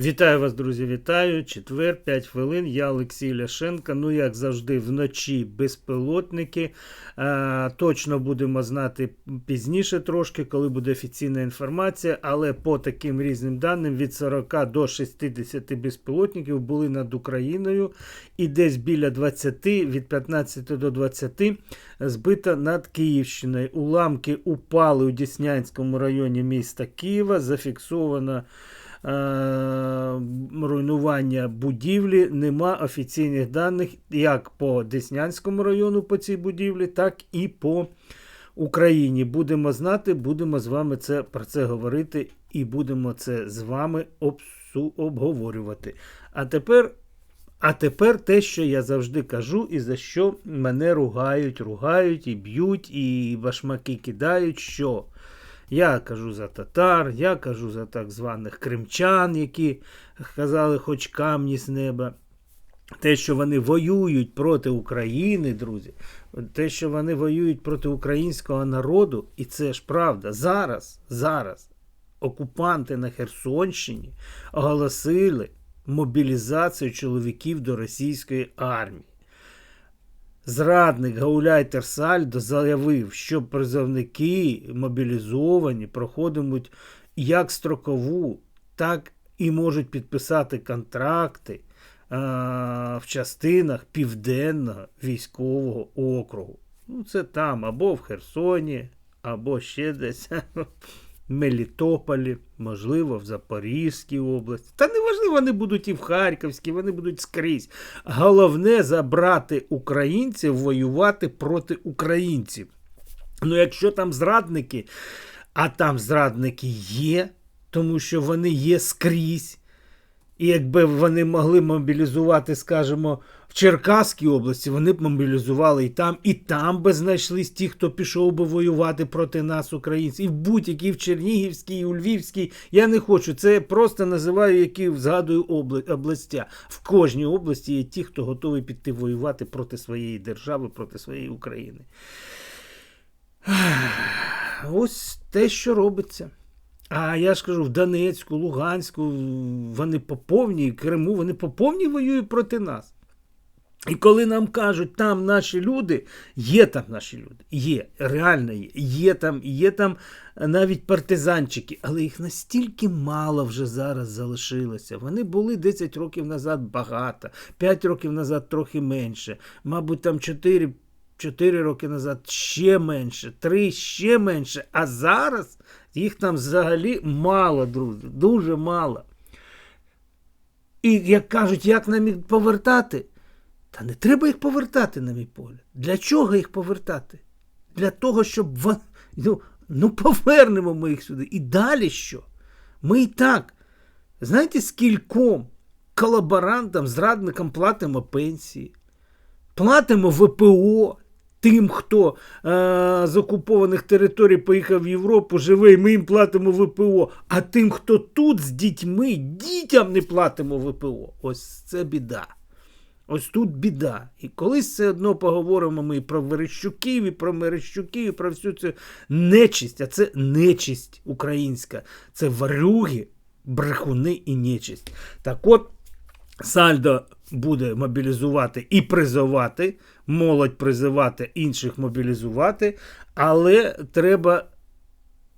Вітаю вас, друзі, вітаю. Четвер, 5 хвилин. Я Олексій Ляшенко. Ну, як завжди, вночі безпілотники. Е, точно будемо знати пізніше трошки, коли буде офіційна інформація. Але по таким різним даним від 40 до 60 безпілотників були над Україною. І десь біля 20, від 15 до 20 збито над Київщиною. Уламки упали у Діснянському районі міста Києва. Зафіксовано. Е, руйнування будівлі, нема офіційних даних як по Деснянському району по цій будівлі, так і по Україні. Будемо знати, будемо з вами це про це говорити і будемо це з вами обговорювати. А тепер. А тепер те, що я завжди кажу, і за що мене ругають, ругають і б'ють, і башмаки кидають, що я кажу за татар, я кажу за так званих кримчан, які казали, хоч камні з неба. Те, що вони воюють проти України, друзі, те, що вони воюють проти українського народу, і це ж правда, зараз, зараз окупанти на Херсонщині оголосили мобілізацію чоловіків до російської армії. Зрадник Гауляйтер Сальдо заявив, що призовники мобілізовані проходитимуть як строкову, так і можуть підписати контракти а, в частинах Південного військового округу. Ну, це там або в Херсоні, або ще десь. Мелітополі, можливо, в Запорізькій області. Та неважливо, вони будуть і в Харківській, вони будуть скрізь. Головне забрати українців воювати проти українців. Ну, якщо там зрадники, а там зрадники є, тому що вони є скрізь. І якби вони могли мобілізувати, скажімо, в Черкаській області, вони б мобілізували і там, і там би знайшлись ті, хто пішов би воювати проти нас, українців. І в будь-якій в Чернігівській, і у Львівській. Я не хочу. Це я просто називаю, які згадую областя. В кожній області є ті, хто готовий піти воювати проти своєї держави, проти своєї України. Ось те, що робиться. А я ж кажу, в Донецьку, Луганську, вони по повній Криму, вони по повній воюють проти нас. І коли нам кажуть, там наші люди, є там наші люди, є, реально є, є там, є там навіть партизанчики, але їх настільки мало вже зараз залишилося. Вони були 10 років назад багато, 5 років назад трохи менше, мабуть, там 4 4 роки назад ще менше, 3 ще менше. А зараз їх там взагалі мало, друзі, дуже мало. І як кажуть, як нам їх повертати? Та не треба їх повертати, на мій погляд. Для чого їх повертати? Для того, щоб ну, ну повернемо ми їх сюди. І далі що? Ми і так, знаєте, скільком колаборантам, зрадникам платимо пенсії, платимо ВПО тим, хто е, з окупованих територій поїхав в Європу, живе, ми їм платимо ВПО. А тим, хто тут з дітьми, дітям не платимо ВПО. Ось це біда. Ось тут біда. І колись все одно поговоримо ми і про Верещуків, і про Мерещуків, і про всю цю нечисть. А це нечисть українська. Це варюги, брехуни і нечисть. Так от. Сальдо буде мобілізувати і призивати, молодь призивати, інших мобілізувати, але треба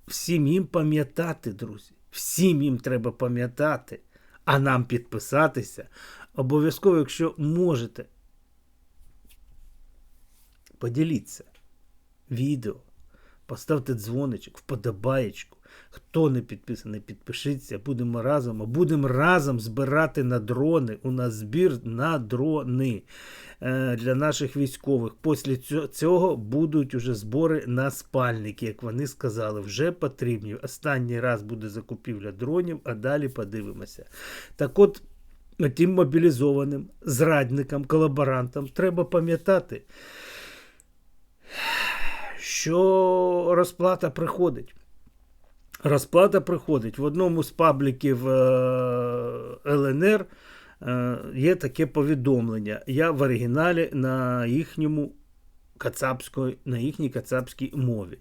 всім їм пам'ятати, друзі. Всім їм треба пам'ятати, а нам підписатися. Обов'язково, якщо можете, поділіться відео, поставте дзвоничок, вподобаєчку. Хто не підписаний, підпишіться, будемо разом, а будемо разом збирати на дрони. У нас збір на дрони е, для наших військових. Після цього будуть уже збори на спальники, як вони сказали, вже потрібні. Останній раз буде закупівля дронів, а далі подивимося. Так от. Тим мобілізованим зрадникам, колаборантам треба пам'ятати, що розплата приходить. Розплата приходить. В одному з пабліків е, ЛНР е, є таке повідомлення. Я в оригіналі на їхньому кацапської, на їхній кацапській мові.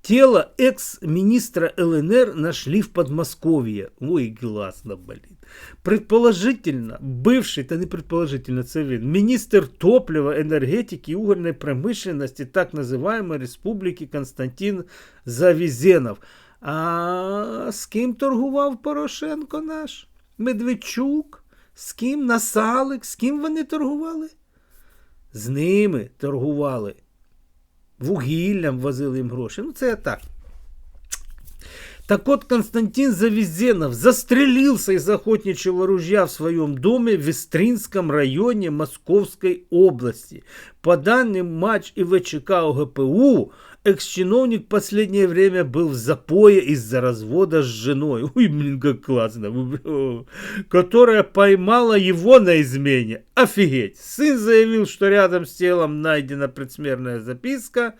Тело экс-министра ЛНР нашли в Подмосковье. Ой, классно, блин. Предположительно, бывший, та не предположительно, це він, міністр топлива, енергетики і угольної промишленності так називаємої Республіки Константин Завізенов. А з ким торгував Порошенко наш? Медведчук? З ким Насалик? З ким вони торгували? З ними торгували. Вугіллям возили їм гроші. Ну, це я так. Так вот, Константин Завезенов застрелился из охотничьего ружья в своем доме в Вестринском районе Московской области. По данным Матч и ВЧК ОГПУ, экс-чиновник последнее время был в запое из-за развода с женой. Ой, блин, как классно. Которая поймала его на измене. Офигеть. Сын заявил, что рядом с телом найдена предсмертная записка.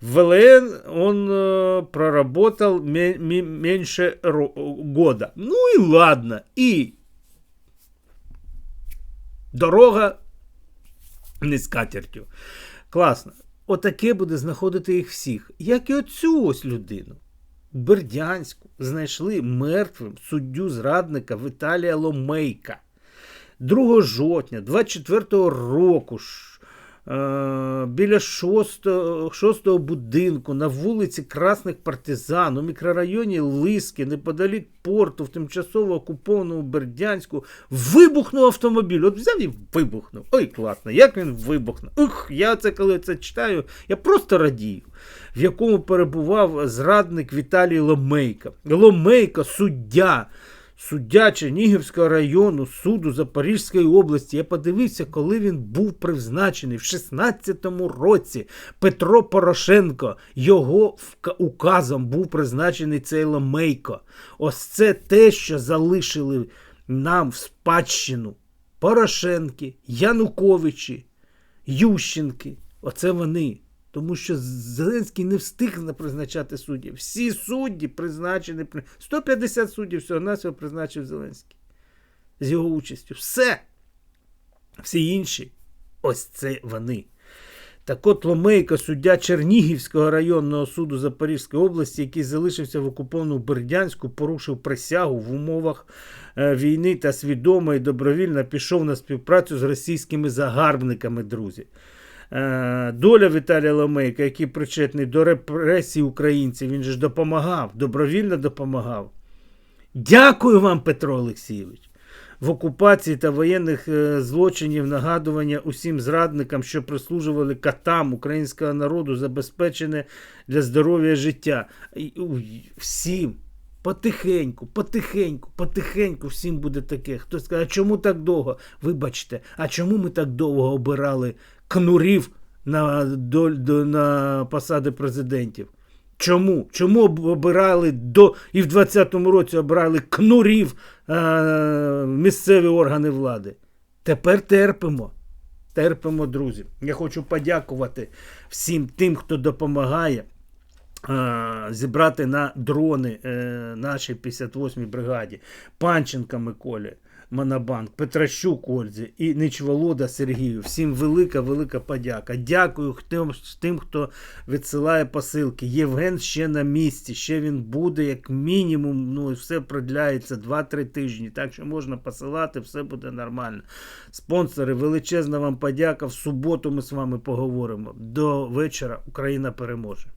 ВЛН он э, проработал ме- ме- меньше года. Ну и ладно. И дорога не з катертю. Класно. Отаке буде знаходити їх всіх. Як і оцю ось людину. Бердянську знайшли мертвим суддю зрадника Віталія Ломейка. 2 жовтня 24-го року біля 6-го, 6-го будинку на вулиці Красних Партизан у мікрорайоні Лиски, неподалік порту, в тимчасово окупованому Бердянську, вибухнув автомобіль. От взяв і вибухнув. Ой, класно, як він вибухнув. Ух, я це коли це читаю, я просто радію. В якому перебував зрадник Віталій Ломейко. Ломейко, суддя. Суддя Чернігівського району суду Запорізької області. Я подивився, коли він був призначений в 16-му році. Петро Порошенко його указом був призначений цей Ломейко. Ось це те, що залишили нам в спадщину Порошенки, Януковичі, Ющенки. Оце вони. Тому що Зеленський не встиг призначати суддів. Всі судді призначені. 150 суддів всього навсього призначив Зеленський. З його участю. Все. Всі інші. Ось це вони. Так от Ломейко, суддя Чернігівського районного суду Запорізької області, який залишився в окупованому Бердянську, порушив присягу в умовах е, війни та свідомо і добровільно пішов на співпрацю з російськими загарбниками, друзі. Е, Доля Віталія Ломейка, який причетний до репресій українців, він же ж допомагав, добровільно допомагав. Дякую вам, Петро Олексійович. В окупації та воєнних е, злочинів нагадування усім зрадникам, що прислужували катам українського народу, забезпечене для здоров'я життя. Всім. Потихеньку, потихеньку, потихеньку всім буде таке. Хтось скаже, а чому так довго? Вибачте, а чому ми так довго обирали кнурів на, до, до, на посади президентів? Чому? Чому обирали до і в 20-му році обирали кнурів е, місцеві органи влади? Тепер терпимо. Терпимо, друзі. Я хочу подякувати всім тим, хто допомагає е, зібрати на дрони е, нашій 58-й бригаді. Панченка Миколі, Монобанк, Петращук Ользі і Ничволода Сергію. Всім велика, велика подяка. Дякую тим, тим, хто відсилає посилки. Євген ще на місці, ще він буде, як мінімум, ну все продляється 2-3 тижні. Так що можна посилати, все буде нормально. Спонсори, величезна вам подяка. В суботу ми з вами поговоримо. До вечора Україна переможе.